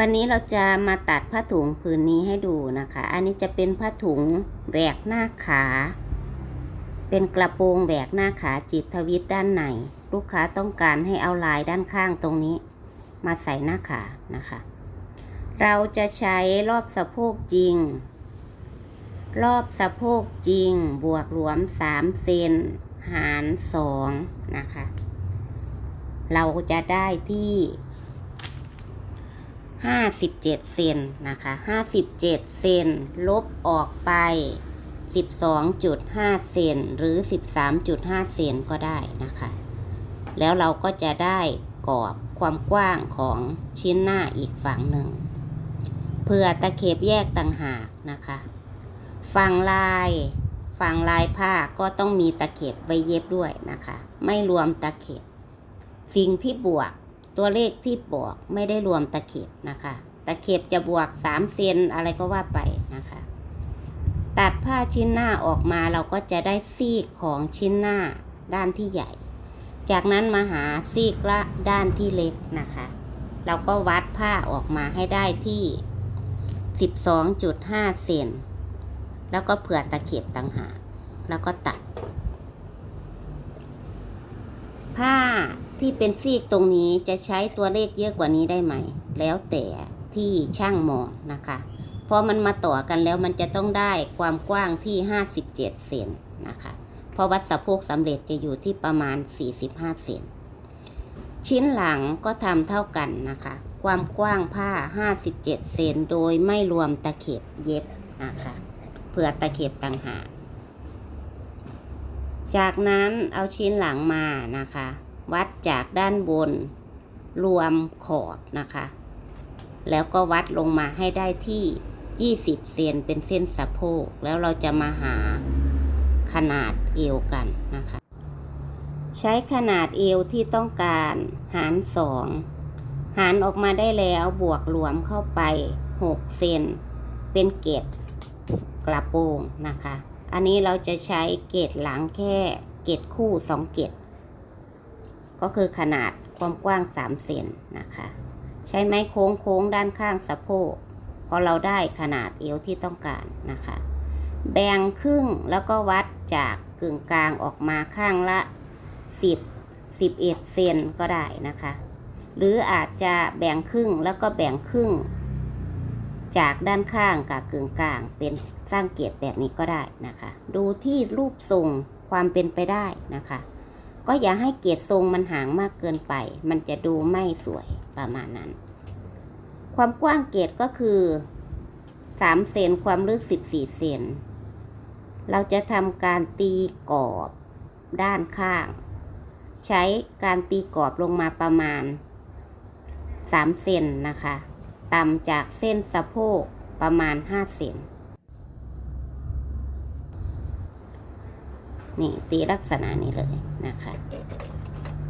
วันนี้เราจะมาตัดผ้าถุงผืนนี้ให้ดูนะคะ อันนี้จะเป็นผ้าถุงแหวกหน้าขา เป็นกระโปรงแหวกหน้าขาจีบทวิตด้านในลูกค้าต้องการให้เอาลายด้านข้างตรงนี้ มาใส่หน้าขานะคะ เราจะใช้รอบสะโพกจริง รอบสะโพกจริง บวกรวม3เซนหาร2นะคะ เราจะได้ที่ 57 เซนนะคะ57 เซนลบออกไป 12.5 เซนหรือ 13.5 เซนก็ได้นะคะ แล้วเราก็จะได้กรอบความกว้างของชิ้นหน้าอีกฝั่งหนึ่ง เพื่อตะเข็บแยกต่างหากนะคะ ฝั่งลายฝั่งลายผ้าก็ต้องมีตะเข็บไว้เย็บด้วยนะคะ ไม่รวมตะเข็บสิ่งที่บวก ตัวเลขที่บวกไม่ได้รวมตะเข็บนะคะ ตะเข็บจะบวก3เซนอะไรก็ว่าไปนะคะ ตัดผ้าชิ้นหน้าออกมาเราก็จะได้ซีกของชิ้นหน้าด้านที่ใหญ่ จากนั้นมาหาซีกละด้านที่เล็กนะคะ เราก็วัดผ้าออกมาให้ได้ที่ 12.5 เซนแล้วก็เผื่อตะเข็บต่างหากแล้วก็ตัด ผ้า ที่เป็นซีกตรงนี้จะใช้ตัวเลขเยอะกว่านี้ได้ไหม แล้วแต่ที่ช่างมองนะคะพอมันมาต่อกันแล้วมันจะต้องได้ความกว้างที่ 57 เซนนะคะพราะวัดสะโพกสำเร็จจะอยู่ที่ประมาณ 45 เซนชิ้นหลังก็ทำเท่ากันนะคะ ความกว้างผ้า 57 เซนโดยไม่รวมตะเข็บเย็บนะคะเผื่อตะเข็บต่างหากจากนั้นเอาชิ้นหลังมานะคะ วัดจากด้านบนรวมขอบนะคะ แล้วก็วัดลงมาให้ได้ที่ 20 เซนเป็นเส้นสะโพก แล้วเราจะมาหาขนาดเอวกันนะคะ ใช้ขนาดเอวที่ต้องการหาร 2 หารออกมาได้แล้วบวกรวมเข้าไป 6 เซนเป็นเกตกระโปรงนะคะ อันนี้เราจะใช้เกตหลังแค่เกตคู่ 2 เกต ก็คือขนาดความกว้าง 3 เซนนะคะ ใช้ไม้โค้งโค้งด้านข้างสะโพกพอเราได้ขนาดเอวที่ต้องการนะคะ แบ่งครึ่งแล้วก็วัดจากกึ่งกลางออกมาข้างละ 10 11เซนก็ได้นะคะ หรืออาจจะแบ่งครึ่งแล้วก็แบ่งครึ่ง จากด้านข้างกับกึ่งกลางเป็นสร้างเกียรติแบบนี้ก็ได้นะคะ ดูที่รูปทรงความเป็นไปได้นะคะ ก็อย่าให้เกียรติทรงมันห่างมากเกินไป มันจะดูไม่สวยประมาณนั้น ความกว้างเกรดก็คือ3เซนความลึก14เซนเราจะทำการตีกรอบด้านข้าง ใช้การตีกรอบลงมาประมาณ3เซนนะคะ ต่ำจากเส้นสะโพกประมาณ5เซน นี่ตีลักษณะนี้เลยนะคะ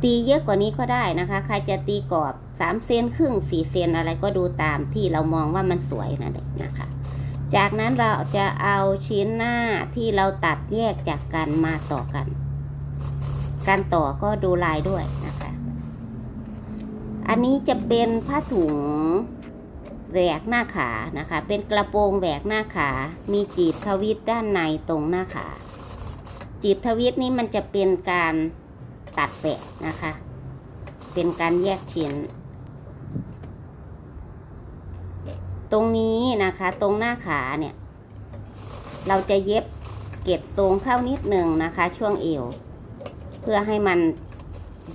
ตีเยอะกว่านี้ก็ได้นะคะ ใครจะตีกรอบ3เซนครึ่ง4เซนอะไรก็ดูตามที่เรามองว่ามันสวยนะเด็กนะคะ จากนั้นเราจะเอาชิ้นหน้าที่เราตัดแยกจากกันมาต่อกัน การต่อก็ดูลายด้วยนะคะ อันนี้จะเป็นผ้าถุงแหวกหน้าขานะคะ เป็นกระโปรงแหวกหน้าขา มีจีบทวิตด้านในตรงหน้าขา จีบทวิตนี้มันจะเป็นการตัดแปะนะคะ เป็นการแยกชิ้น ตรงนี้นะคะตรงหน้าขาเนี่ย เราจะเย็บเก็บทรงเข้านิดหนึ่งนะคะ ช่วงเอว เพื่อให้มัน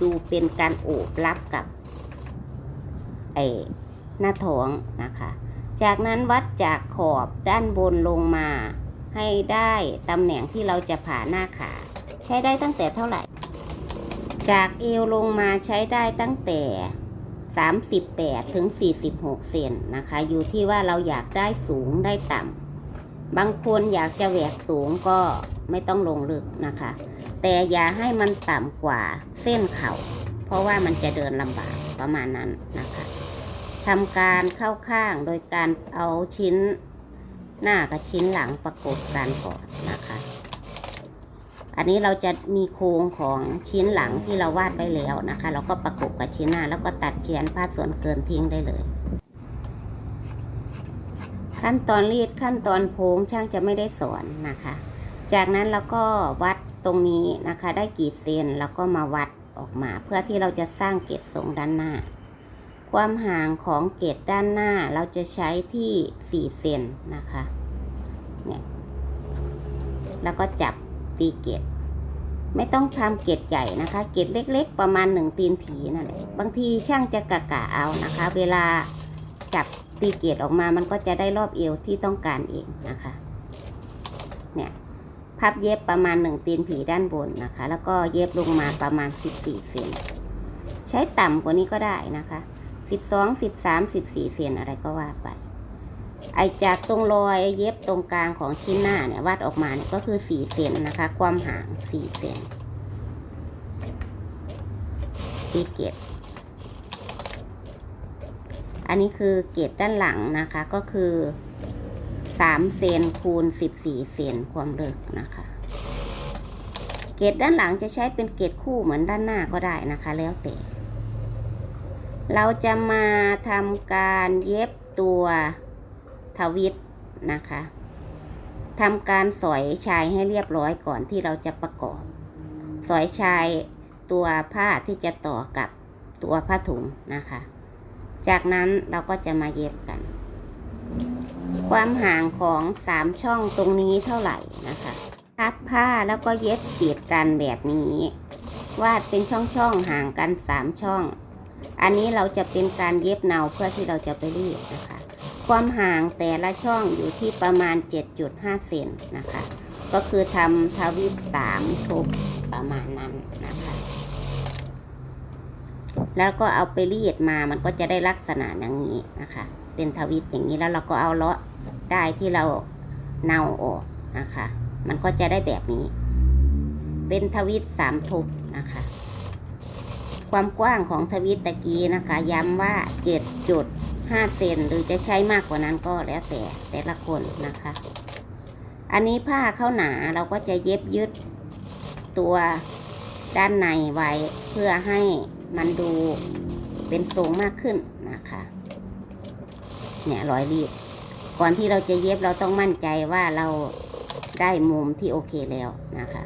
ดูเป็นการโอบรับกับไอหน้าท้องนะคะ จากนั้นวัดจากขอบด้านบนลงมา ให้ได้ตำแหน่งที่เราจะผ่าหน้าขา ใช้ได้ตั้งแต่เท่าไหร่ จากเอวลงมาใช้ได้ตั้งแต่ 38 ถึง 46 เซนนะคะ อยู่ที่ว่าเราอยากได้สูงได้ต่ำบางคนอยากจะแหวกสูงก็ไม่ต้องลงลึกนะคะ แต่อย่าให้มันต่ำกว่าเส้นเขา่า เพราะว่ามันจะเดินลำบากประมาณนั้นนะคะทำการเข้าข้างโดยการเอาชิ้น หน้ากับชิ้นหลังประกบกันก่อนนะคะ อันนี้เราจะมีโครงของชิ้นหลังที่เราวาดไว้แล้วนะคะ เราก็ประกบกับชิ้นหน้า แล้วก็ตัดเฉียนพาดส่วนเกินทิ้งได้เลย ขั้นตอนรีดขั้นตอนโพงช่างจะไม่ได้สอนนะคะ จากนั้นเราก็วัดตรงนี้นะคะ ได้กี่เซนแล้วก็มาวัดออกมา เพื่อที่เราจะสร้างเกตทรงด้านหน้า ความห่างของเกตด้านหน้าเราจะใช้ที่ 4 เซนนะคะ เนี่ย แล้วก็จับตีเกตไม่ต้องทำเกตใหญ่นะคะ เกตเล็ก ๆ ประมาณหนึ่งตีนผีนั่นแหละ บางทีช่างจะกะกะเอานะคะ เวลาจับตีเกตออกมามันก็จะได้รอบเอวที่ต้องการเองนะคะ เนี่ย พับเย็บประมาณหนึ่งตีนผีด้านบนนะคะ แล้วก็เย็บลงมาประมาณ 14 เซน ใช้ต่ำกว่านี้ก็ได้นะคะ 12 13 14เซนอะไรก็ว่าไป ไอจากตรงรอยเย็บตรงกลางของชิ้นหน้าเนี่ยวัดออกมาเนี่ยก็คือ4เซนนะคะ ความห่าง4เซนตีเกตอันนี้คือเกตด้านหลังนะคะก็คือ3เซนคูณ14เซนความลึกนะคะ เกตด้านหลังจะใช้เป็นเกตคู่เหมือนด้านหน้าก็ได้นะคะ แล้วแต่ เราจะมาทำการเย็บตัวทวิตนะคะทำการสอยชายให้เรียบร้อยก่อนที่เราจะประกอบ สอยชายตัวผ้าที่จะต่อกับตัวผ้าถุงนะคะ จากนั้นเราก็จะมาเย็บกัน ความห่างของสามช่องตรงนี้เท่าไหร่นะคะพับผ้าแล้วก็เย็บติดกันแบบนี้ วาดเป็นช่องๆห่างกันสามช่อง อันนี้เราจะเป็นการเย็บเนาเพื่อที่เราจะไปรีดนะคะ ความห่างแต่ละช่องอยู่ที่ประมาณ 7.5 เซนนะคะ ก็คือทำทวิตสามทุบประมาณนั้นนะคะ แล้วก็เอาไปรีดมามันก็จะได้ลักษณะอย่างนี้นะคะ เป็นทวิตอย่างนี้แล้วเราก็เอาเลาะได้ที่เราเนาออกนะคะ มันก็จะได้แบบนี้ เป็นทวิตสามทุบนะคะ ความกว้างของทวิตตะกี้นะคะ ย้ำว่า 7.5 เซนหรือจะใช้มากกว่านั้นก็แล้วแต่แต่ละคนนะคะ อันนี้ผ้าเข้าหนาเราก็จะเย็บยึดตัวด้านในไว้เพื่อให้มันดูเป็นทรงมากขึ้นนะคะ เนี่ยร้อยรีดก่อนที่เราจะเย็บเราต้องมั่นใจว่าเราได้มุมที่โอเคแล้วนะคะ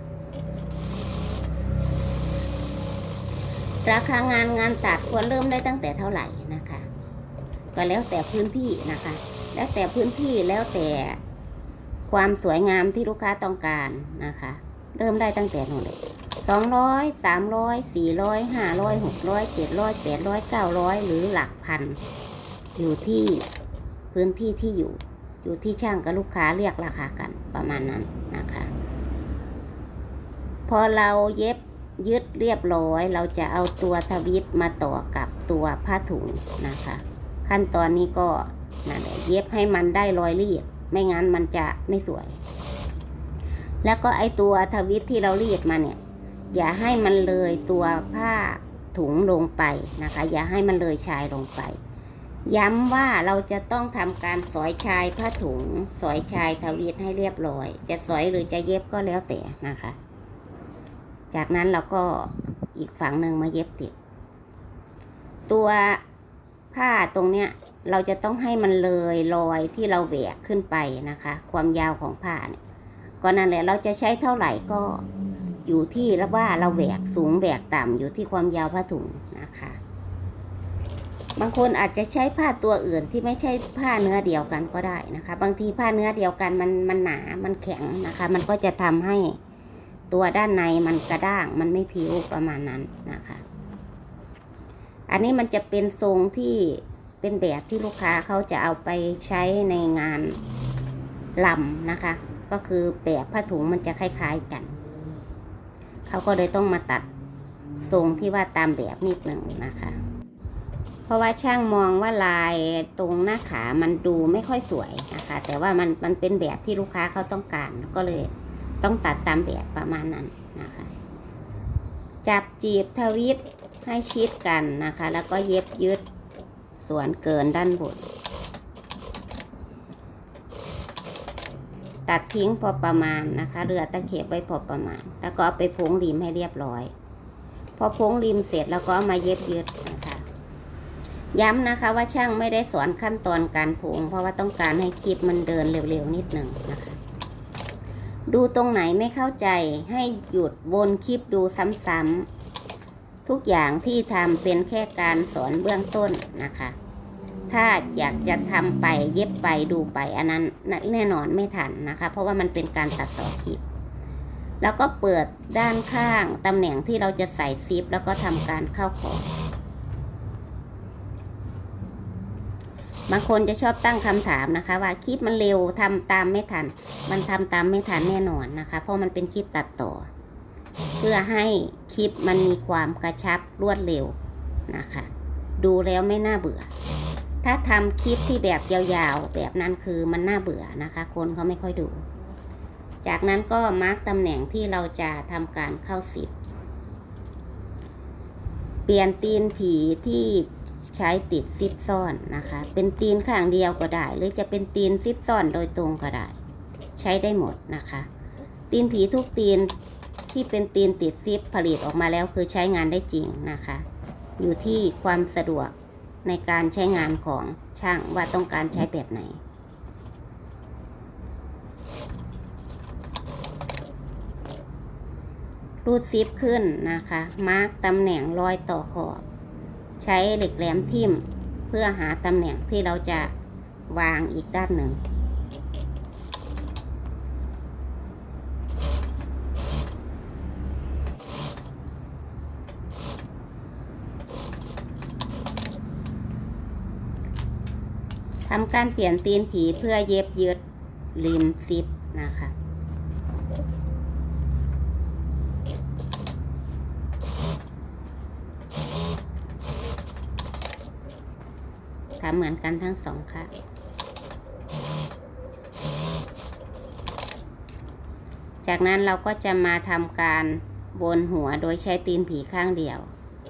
ราคางานงานตัดควรเริ่มได้ตั้งแต่เท่าไหร่นะคะ ก็แล้วแต่พื้นที่นะคะ แล้วแต่พื้นที่แล้วแต่ความสวยงามที่ลูกค้าต้องการนะคะ เริ่มได้ตั้งแต่หนู่นเลยสองร้อยสามร้อยสี่ร้อยห้าร้อยหกร้อยเจ็ดร้อยแปดร้อยเก้าร้อยหรือหลักพัน อยู่ที่พื้นที่ที่อยู่ อยู่ที่ช่างกับลูกค้าเรียกราคากันประมาณนั้นนะคะ พอเราเย็บ ยึดเรียบร้อย เราจะเอาตัวทวิตมาต่อกับตัวผ้าถุงนะคะ ขั้นตอนนี้ก็นั่นแหละเย็บให้มันได้รอยรีด ไม่งั้นมันจะไม่สวย แล้วก็ไอตัวทวิตที่เรารีดมาเนี่ย อย่าให้มันเลยตัวผ้าถุงลงไปนะคะ อย่าให้มันเลยชายลงไป ย้ำว่าเราจะต้องทำการสอยชายผ้าถุง สอยชายทวิตให้เรียบร้อย จะสอยหรือจะเย็บก็แล้วแต่นะคะ จากนั้นเราก็อีกฝั่งหนึ่งมาเย็บติด ตัวผ้าตรงเนี้ยเราจะต้องให้มันเลยรอยที่เราแหวกขึ้นไปนะคะ ความยาวของผ้าเนี่ยก็นั่นแหละเราจะใช้เท่าไหร่ก็อยู่ที่แล้วว่าเราแหวกสูงแหวกต่ำอยู่ที่ความยาวผ้าถุงนะคะ บางคนอาจจะใช้ผ้าตัวอื่นที่ไม่ใช่ผ้าเนื้อเดียวกันก็ได้นะคะ บางทีผ้าเนื้อเดียวกันมันมันหนา มันแข็งนะคะ มันก็จะทำให้ ตัวด้านในมันกระด้างมันไม่ผิวประมาณนั้นนะคะ อันนี้มันจะเป็นทรงที่เป็นแบบที่ลูกค้าเขาจะเอาไปใช้ในงานลำนะคะ ก็คือแบบผ้าถุงมันจะคล้ายๆกัน เขาก็เลยต้องมาตัดทรงที่ว่าตามแบบนิดหนึ่งนะคะ เพราะว่าช่างมองว่าลายตรงหน้าขามันดูไม่ค่อยสวยนะคะ แต่ว่ามันมันเป็นแบบที่ลูกค้าเขาต้องการก็เลย ต้องตัดตามแบบประมาณนั้นนะคะ จับจีบทวิตให้ชิดกันนะคะ แล้วก็เย็บยึดส่วนเกินด้านบน ตัดทิ้งพอประมาณนะคะเรือตะเข็บไว้พอประมาณ แล้วก็ไปพงริมให้เรียบร้อย พอพงริมเสร็จแล้วก็มาเย็บยึดนะคะ ย้ำนะคะว่าช่างไม่ได้สอนขั้นตอนการผูกเพราะว่าต้องการให้คลิปมันเดินเร็วๆนิดหนึ่งนะคะ ดูตรงไหนไม่เข้าใจให้หยุดวนคลิปดูซ้ำๆทุกอย่างที่ทำเป็นแค่การสอนเบื้องต้นนะคะ ถ้าอยากจะทำไปเย็บไปดูไปอันนั้นแน่นอนไม่ทันนะคะ เพราะว่ามันเป็นการตัดต่อคลิป แล้วก็เปิดด้านข้างตำแหน่งที่เราจะใส่ซิป แล้วก็ทำการเข้าของ บางคนจะชอบตั้งคำถามนะคะ ว่าคลิปมันเร็วทำตามไม่ทัน มันทำตามไม่ทันแน่นอนนะคะ เพราะมันเป็นคลิปตัดต่อ เพื่อให้คลิปมันมีความกระชับรวดเร็วนะคะ ดูแล้วไม่น่าเบื่อ ถ้าทำคลิปที่แบบยาวๆ แบบนั้นคือมันน่าเบื่อนะคะ คนเขาไม่ค่อยดู จากนั้นก็มาร์กตำแหน่งที่เราจะทำการเข้าสิบเปลี่ยนตีนผีที่ ใช้ติดซิปซ่อนนะคะ เป็นตีนข้างเดียวก็ได้ หรือจะเป็นตีนซิปซ่อนโดยตรงก็ได้ ใช้ได้หมดนะคะ ตีนผีทุกตีนที่เป็นตีนติดซิปผลิตออกมาแล้วคือใช้งานได้จริงนะคะ อยู่ที่ความสะดวกในการใช้งานของช่างว่าต้องการใช้แบบไหน รูดซิปขึ้นนะคะ มาร์กตำแหน่งรอยต่อขอบ ใช้เหล็กแหลมทิ่มเพื่อหาตำแหน่งที่เราจะวางอีกด้านหนึ่ง ทำการเปลี่ยนตีนผีเพื่อเย็บยึดริมซิปนะคะ ทำ เหมือนกันทั้งสองค่ะ จากนั้นเราก็จะมาทำการวนหัวโดยใช้ตีนผีข้างเดียว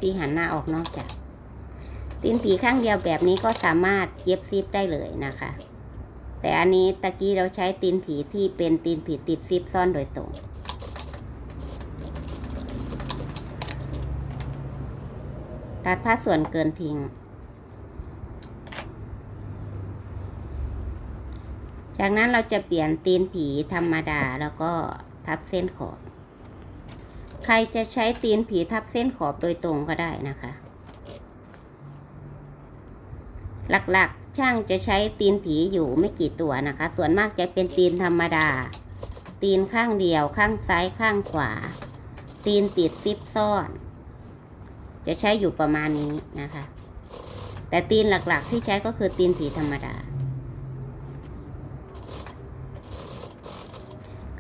ที่หันหน้าออกนอกจาก ตีนผีข้างเดียวแบบนี้ก็สามารถเย็บซิปได้เลยนะคะ แต่อันนี้ตะกี้เราใช้ตีนผีที่เป็นตีนผีติดซิปซ่อนโดยตรงตัดผ้าส่วนเกินทิ้ง จากนั้นเราจะเปลี่ยนตีนผีธรรมดาแล้วก็ทับเส้นขอบ ใครจะใช้ตีนผีทับเส้นขอบโดยตรงก็ได้นะคะ หลักๆช่างจะใช้ตีนผีอยู่ไม่กี่ตัวนะคะ ส่วนมากจะเป็นตีนธรรมดา ตีนข้างเดียวข้างซ้ายข้างขวา ตีนติดซิปซ่อน จะใช้อยู่ประมาณนี้นะคะ แต่ตีนหลักๆที่ใช้ก็คือตีนผีธรรมดา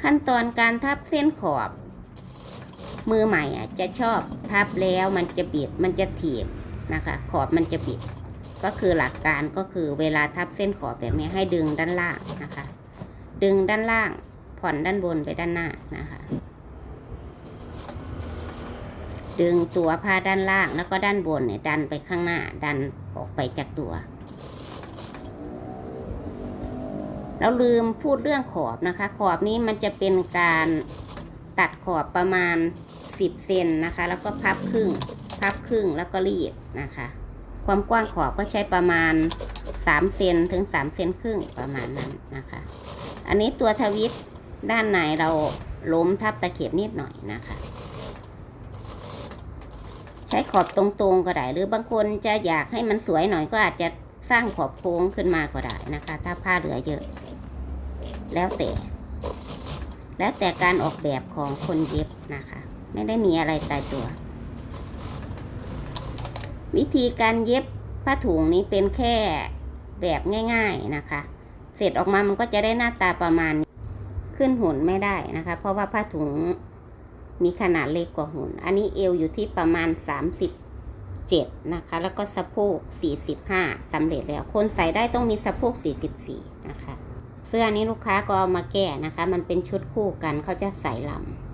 ขั้นตอนการทับเส้นขอบ มือใหม่อะจะชอบทับแล้วมันจะบิดมันจะถีบนะคะ ขอบมันจะบิด ก็คือหลักการก็คือเวลาทับเส้นขอบแบบนี้ให้ดึงด้านล่างนะคะ ดึงด้านล่างผ่อนด้านบนไปด้านหน้านะคะ ดึงตัวผ้าด้านล่างแล้วก็ด้านบนเนี่ยดันไปข้างหน้าดันออกไปจากตัว เราลืมพูดเรื่องขอบนะคะ ขอบนี้มันจะเป็นการตัดขอบประมาณ 10เซนนะคะ แล้วก็พับครึ่ง พับครึ่งแล้วก็รีดนะคะ ความกว้างขอบก็ใช้ประมาณ3เซนถึง3เซนครึ่งประมาณนั้นนะคะ อันนี้ตัวทวิตด้านในเราล้มทับตะเข็บนิดหน่อยนะคะ ใช้ขอบตรงๆก็ได้ หรือบางคนจะอยากให้มันสวยหน่อยก็อาจจะสร้างขอบโค้งขึ้นมาก็ได้นะคะ ถ้าผ้าเหลือเยอะ แล้วแต่ แล้วแต่การออกแบบของคนเย็บนะคะ ไม่ได้มีอะไรตายตัว วิธีการเย็บผ้าถุงนี้เป็นแค่แบบง่าย ๆนะคะ เสร็จออกมามันก็จะได้หน้าตาประมาณขึ้นหุ่นไม่ได้นะคะ เพราะว่าผ้าถุงมีขนาดเล็กกว่าหุ่น อันนี้เอวอยู่ที่ประมาณ 37 นะคะ แล้วก็สะโพก 45สำเร็จแล้ว คนใส่ได้ต้องมีสะโพก 44 นะคะ เสื้อนี้ลูกค้าก็เอามาแก้นะคะ มันเป็นชุดคู่กันเขาจะใส่ลำ